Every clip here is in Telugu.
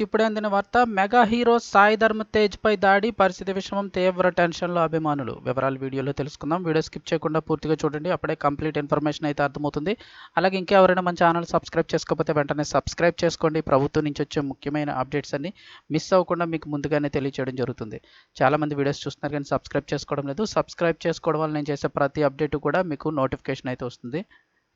నుంచి ఇప్పుడే అందిన వార్త మెగా హీరో సాయి ధర్మ తేజ్ పై దాడి పరిస్థితి విషమం తీవ్ర టెన్షన్లో అభిమానులు. వివరాలు వీడియోలో తెలుసుకుందాం. వీడియో స్కిప్ చేయకుండా పూర్తిగా చూడండి. అప్పుడే కంప్లీట్ ఇన్ఫర్మేషన్ అయితే అర్థమవుతుంది. అలాగే ఇంకా ఎవరైనా మన ఛానల్ సబ్స్క్రైబ్ చేసుకోకపోతే వెంటనే సబ్స్క్రైబ్ చేసుకోండి. ప్రభుత్వం నుంచి వచ్చే ముఖ్యమైన అప్డేట్స్ అన్ని మిస్ అవ్వకుండా మీకు ముందుగానే తెలియచేయడం జరుగుతుంది. చాలామంది వీడియోస్ చూస్తున్నారు కానీ సబ్స్క్రైబ్ చేసుకోవడం లేదు. సబ్స్క్రైబ్ చేసుకోవడం వల్ల నేను చేసే ప్రతి అప్డేట్ కూడా మీకు నోటిఫికేషన్ అయితే వస్తుంది.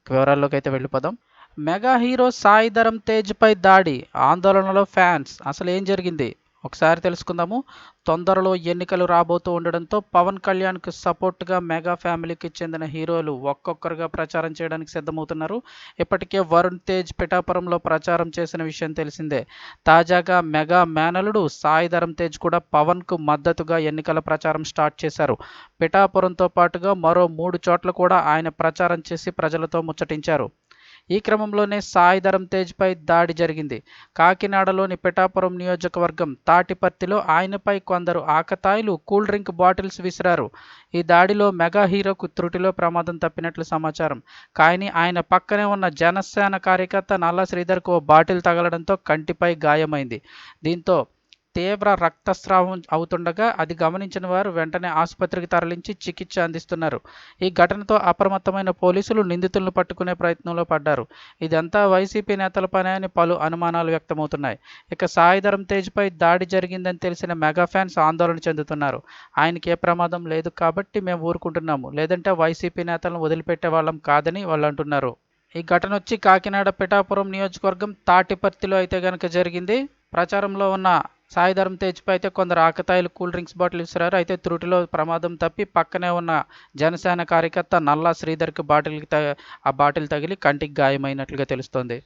వివరాల్లోకి అయితే వెళ్ళిపోదాం. మెగా హీరో సాయి ధరమ్ తేజ్పై దాడి ఆందోళనలో ఫ్యాన్స్. అసలు ఏం జరిగింది? ఒకసారి తెలుసుకుందాము. తొందరలో ఎన్నికలు రాబోతూ ఉండడంతో పవన్ కళ్యాణ్కు సపోర్ట్గా మెగా ఫ్యామిలీకి చెందిన హీరోలు ఒక్కొక్కరుగా ప్రచారం చేయడానికి సిద్ధమవుతున్నారు. ఇప్పటికే వరుణ్ తేజ్ పిఠాపురంలో ప్రచారం చేసిన విషయం తెలిసిందే. తాజాగా మెగా మేనలుడు సాయి ధరమ్ తేజ్ కూడా పవన్కు మద్దతుగా ఎన్నికల ప్రచారం స్టార్ట్ చేశారు. పిఠాపురంతో పాటుగా మరో మూడు చోట్ల కూడా ఆయన ప్రచారం చేసి ప్రజలతో ముచ్చటించారు. ఈ క్రమంలోనే సాయిధరం తేజ్పై దాడి జరిగింది. కాకినాడలోని పిఠాపురం నియోజకవర్గం తాటిపర్తిలో ఆయనపై కొందరు ఆకతాయిలు కూల్ డ్రింక్ బాటిల్స్ విసిరారు. ఈ దాడిలో మెగా హీరోకు త్రుటిలో ప్రమాదం తప్పినట్లు సమాచారం. కానీ ఆయన పక్కనే ఉన్న జనసేన కార్యకర్త నల్ల శ్రీధర్కు ఓ బాటిల్ తగలడంతో కంటిపై గాయమైంది. దీంతో తీవ్ర రక్తస్రావం అవుతుండగా అది గమనించిన వారు వెంటనే ఆసుపత్రికి తరలించి చికిత్స అందిస్తున్నారు. ఈ ఘటనతో అప్రమత్తమైన పోలీసులు నిందితులను పట్టుకునే ప్రయత్నంలో పడ్డారు. ఇదంతా వైసీపీ నేతల పనే అని పలు అనుమానాలు వ్యక్తమవుతున్నాయి. ఇక సాయిధరం తేజ్పై దాడి జరిగిందని తెలిసిన మెగా ఫ్యాన్స్ ఆందోళన చెందుతున్నారు. ఆయనకి ఏ ప్రమాదం లేదు కాబట్టి మేము ఊరుకుంటున్నాము. లేదంటే వైసీపీ నేతలను వదిలిపెట్టే వాళ్ళం కాదని వాళ్ళు అంటున్నారు. ఈ ఘటన వచ్చి కాకినాడ పిఠాపురం నియోజకవర్గం తాటిపర్తిలో అయితే గనక జరిగింది. ప్రచారంలో ఉన్న సాయిధరం తేజ్పై అయితే కొందరు ఆకతాయిలు కూల్ డ్రింక్స్ బాటిల్ ఇస్తున్నారు అయితే త్రుటిలో ప్రమాదం తప్పి పక్కనే ఉన్న జనసేన కార్యకర్త నల్లా శ్రీధర్కి బాటిల్కి ఆ బాటిల్ తగిలి కంటికి గాయమైనట్లుగా తెలుస్తోంది.